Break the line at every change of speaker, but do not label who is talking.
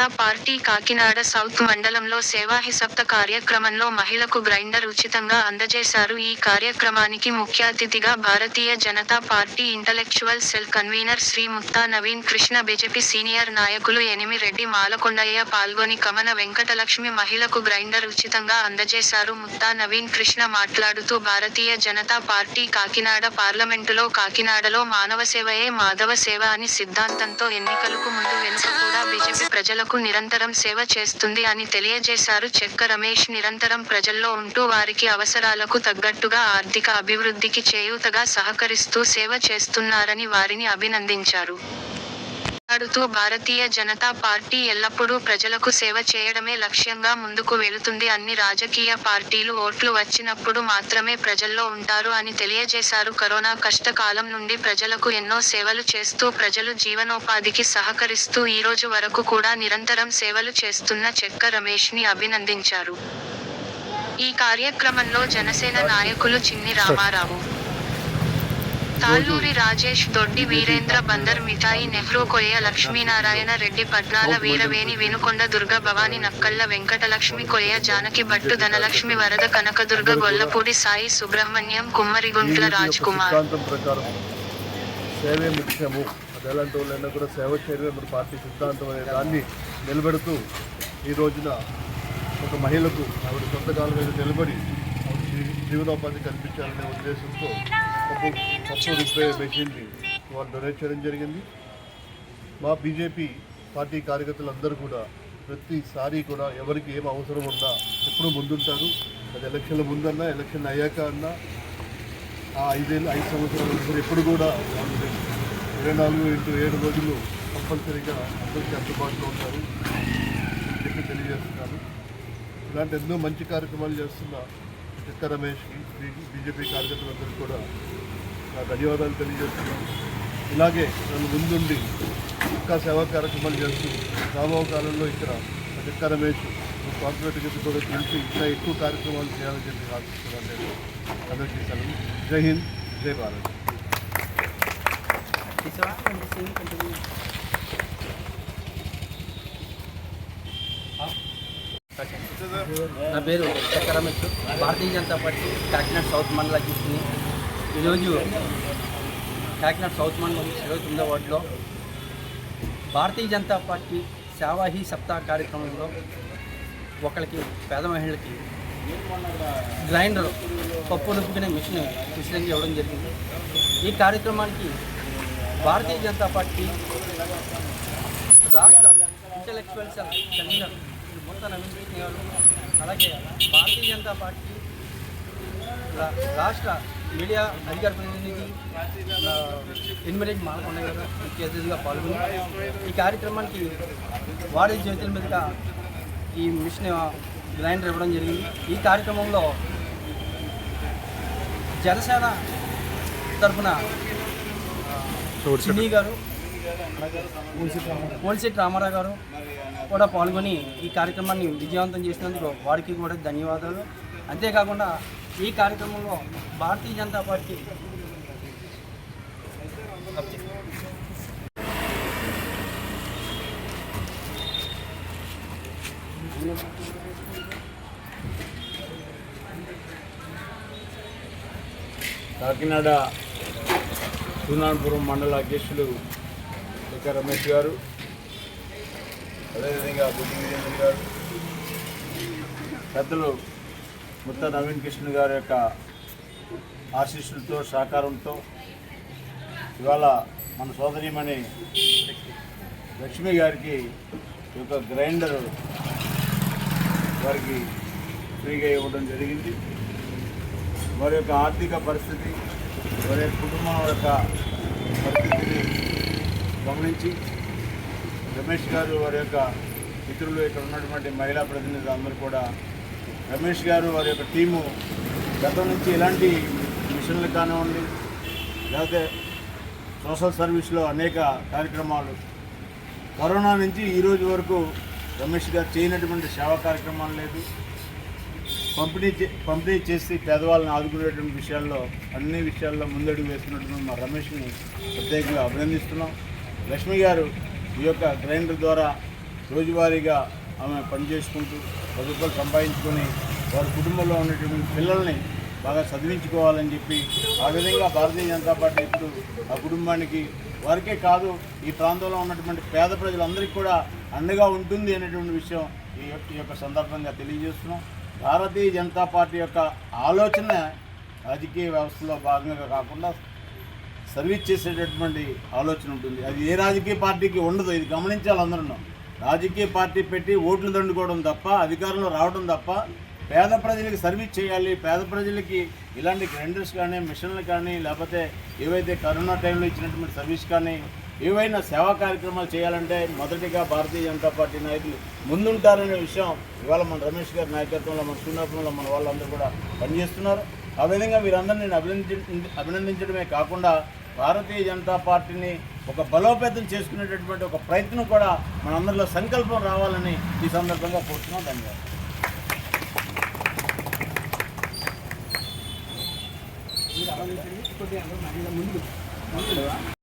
Janata party Kakinada south మండలంలో సేవా సప్త కార్యక్రమంలో మహిళకు గ్రైండర్ ఉచితంగా అందజేశారు. ఈ కార్యక్రమానికి ముఖ్య అతిథిగా Bharatiya Janata Party intellectual cell convener Shri Mutta Naveen Krishna BJP senior నాయకులు ఎనిమిరెడ్డి మాలకొండయ్య పాల్గొని కమన వెంకటలక్ష్మి మహిళకు గ్రైండర్ ఉచితంగా అందజేశారు. ముత్తా నవీన్ కృష్ణ మాట్లాడుతూ భారతీయ జనతా పార్టీ కాకినాడ పార్లమెంటులో కాకినాడలో మానవ సేవయే మాధవ సేవ అని సిద్ధాంతంతో ఎన్నికలకు ముందు వెనుక కూడా బీజేపీ ప్రజలకు నిరంతరం సేవ చేస్తుంది అని తెలియజేశారు. చెక్క రమేష్ నిరంతరం ప్రజల్లో ఉంటూ వారికి అవసరాలకు తగ్గట్టుగా ఆర్థిక అభివృద్ధికి చేయూతగా సహకరిస్తూ సేవ చేస్తున్నారని వారిని అభినందించారు. మాట్లాడుతూ భారతీయ జనతా పార్టీ ఎల్లప్పుడూ ప్రజలకు సేవ చేయడమే లక్ష్యంగా ముందుకు వెళుతుంది. అన్ని రాజకీయ పార్టీలు ఓట్లు వచ్చినప్పుడు మాత్రమే ప్రజల్లో ఉంటారు అని తెలియజేశారు. కరోనా కష్టకాలం నుండి ప్రజలకు ఎన్నో సేవలు చేస్తూ ప్రజలు జీవనోపాధికి సహకరిస్తూ ఈ రోజు వరకు కూడా నిరంతరం సేవలు చేస్తున్న చెక్క రమేష్ని అభినందించారు. ఈ కార్యక్రమంలో జనసేన నాయకులు చిన్ని రామారావు తాళ్ళూరి రాజేష్ దొడ్డి వీరేంద్ర బందర్ మిఠాయి నెహ్రూ కొయ్య లక్ష్మీనారాయణ రెడ్డి పద్నాల వీరవేణి వినుకొండ దుర్గ భవాని నక్కళ్ళ వెంకటలక్ష్మి కొయ్య జానకి భట్టు ధనలక్ష్మి వరద కనకదుర్గ గొల్లపూడి సాయి సుబ్రహ్మణ్యం కుమ్మరిగుంట్ల రాజ్ కుమార్
సేవే ముఖ్యము. అది ఎలాంటి వాళ్ళైనా కూడా సేవ చేయడమే మన పార్టీ సిద్ధాంతం అనే దాన్ని నిలబెడుతూ ఈ రోజున ఒక మహిళకు ఆవిడ సొంత కాలం మీద నిలబడి జీవనోపాధి కల్పించాలనే ఉద్దేశంతో తక్కువ పప్పు రుబ్బే మెషిన్ని వాళ్ళు డొనేట్ చేయడం జరిగింది. మా బీజేపీ పార్టీ కార్యకర్తలందరూ కూడా ప్రతిసారి కూడా ఎవరికి ఏం అవసరం ఉన్నా ఎప్పుడూ ముందుంటారు. అది ఎలక్షన్ల ముందన్నా ఎలక్షన్ అయ్యాక అన్నా ఆ ఐదేళ్ళు ఐదు సంవత్సరాలు కూడా ఎప్పుడు కూడా ఇరవై నాలుగు ఇంటూ ఏడు రోజులు కంపల్సరీగా అందరికీ అందుబాటులో ఉంటారు అని చెప్పి తెలియజేస్తున్నాను ఇలాంటి ఎన్నో మంచి కార్యక్రమాలు చేస్తున్న చిత్త రమేష్కి బీజేపీ కార్యకర్తలందరికీ కూడా నా ధన్యవాదాలు తెలియజేస్తున్నాను ఇలాగే నన్ను ముందుండి ఇంకా సేవా కార్యక్రమాలు చేస్తూ రాబో కాలంలో ఇక్కడ చిత్త రమేష్ కార్పొరేట్ కూడా పిలిచి ఇంకా ఎక్కువ కార్యక్రమాలు చేయాలని చెప్పి ఆశిస్తున్నాను. నేను అందరికీ సెలవు. జై హింద్ జై భారత్.
నా పేరు చక్ర భారతీయ జనతా పార్టీ కాకినాడ సౌత్ మండల అధ్యక్షుని. ఈరోజు కాకినాడ సౌత్ మండలం ఇరవై తొమ్మిదో వార్డులో భారతీయ జనతా పార్టీ సేవాహి సప్తాహ కార్యక్రమంలో ఒకరికి పేద మహిళలకి గ్రైండర్ పప్పు రుబ్బుకునే మిషన్ ఉచితంగా ఇవ్వడం జరిగింది. ఈ కార్యక్రమానికి భారతీయ జనతా పార్టీ రాష్ట్ర intellectual cell convener Shri Mutta గారు అలాగే భారతీయ జనతా పార్టీ రాష్ట్ర మీడియా అధికార ప్రతినిధి ఆ, ఎనిమిరెడ్డి మాలకొండ గారు ముఖ్య అతిథిగా పాల్గొని ఈ కార్యక్రమానికి వారి చేతుల మీదుగా ఈ మిషన్ గ్రైండర్ ఇవ్వడం జరిగింది. ఈ కార్యక్రమంలో జనసేన తరఫున చిన్ని గారు పోలిశెట్టి రామారావు గారు కూడా పాల్గొని ఈ కార్యక్రమాన్ని విజయవంతం చేసినందుకు వారికి కూడా ధన్యవాదాలు. అంతేకాకుండా ఈ కార్యక్రమంలో భారతీయ జనతా పార్టీ
కాకినాడ సూనాన్పురం మండల అధ్యక్షులు ఇక రమేష్ గారు అదేవిధంగా బుద్ధి వీరేంద్ర గారు పెద్దలు ముత్త నవీన్ కృష్ణ గారి యొక్క ఆశీస్సులతో సహకారంతో ఇవాళ మన సోదరిమణి లక్ష్మి గారికి ఈ యొక్క గ్రైండర్ వారికి ఫ్రీగా ఇవ్వడం జరిగింది. వారి యొక్క ఆర్థిక పరిస్థితి వారి యొక్క కుటుంబం యొక్క పరిస్థితిని గమనించి రమేష్ గారు వారి యొక్క మిత్రులు ఇక్కడ ఉన్నటువంటి మహిళా ప్రతినిధులు అందరూ కూడా రమేష్ గారు వారి యొక్క టీము గతం నుంచి ఎలాంటి మిషన్లు కానివ్వండి లేకపోతే సోషల్ సర్వీస్లో అనేక కార్యక్రమాలు కరోనా నుంచి ఈ రోజు వరకు రమేష్ గారు చేయనటువంటి సేవా కార్యక్రమాలు లేదు. పంపిణీ చే- పంపిణీ చేసి పేదవాళ్ళని ఆదుకునేటువంటి విషయాల్లో అన్ని విషయాల్లో ముందడుగు వేస్తున్నటువంటి మా రమేష్ని ప్రత్యేకంగా అభినందిస్తున్నాం. లక్ష్మి గారు ఈ యొక్క గ్రైండర్ ద్వారా రోజువారీగా ఆమె పనిచేసుకుంటూ పది రూపాయలు సంపాదించుకొని వారి కుటుంబంలో ఉన్నటువంటి పిల్లల్ని బాగా చదివించుకోవాలని చెప్పి ఆ విధంగా భారతీయ జనతా పార్టీ ఇప్పుడు ఆ కుటుంబానికి వారికే కాదు ఈ ప్రాంతంలో ఉన్నటువంటి పేద ప్రజలందరికీ కూడా అండగా ఉంటుంది అనేటువంటి విషయం ఈ యొక్క- ఈ యొక్క సందర్భంగా తెలియజేస్తున్నాం. భారతీయ జనతా పార్టీ యొక్క ఆలోచన రాజకీయ వ్యవస్థలో భాగంగా కాకుండా సర్వీస్ చేసేటటువంటి ఆలోచన ఉంటుంది. అది ఏ రాజకీయ పార్టీకి ఉండదు. ఇది గమనించాలి అందరూ రాజకీయ పార్టీ పెట్టి ఓట్లు దండుకోవడం తప్ప అధికారంలో రావడం తప్ప పేద ప్రజలకి సర్వీస్ చేయాలి. పేద ప్రజలకి ఇలాంటి గ్రైండర్స్ కానీ మిషన్లు కానీ లేకపోతే ఏవైతే కరోనా టైంలో ఇచ్చినటువంటి సర్వీస్ కానీ ఏవైనా సేవా కార్యక్రమాలు చేయాలంటే మొదటిగా భారతీయ జనతా పార్టీ నాయకులు ముందుంటారనే విషయం ఇవాళ మన రమేష్ గారి నాయకత్వంలో మన సున్నాపంలో మన వాళ్ళందరూ కూడా పనిచేస్తున్నారు. ఆ విధంగా వీరందరినీ నేను అభినంది అభినందించడమే కాకుండా భారతీయ జనతా పార్టీని ఒక బలోపేతం చేసుకునేటటువంటి ఒక ప్రయత్నం కూడా మనందరిలో సంకల్పం రావాలని ఈ సందర్భంగా కోరుతున్నాం. ధన్యవాదాలు.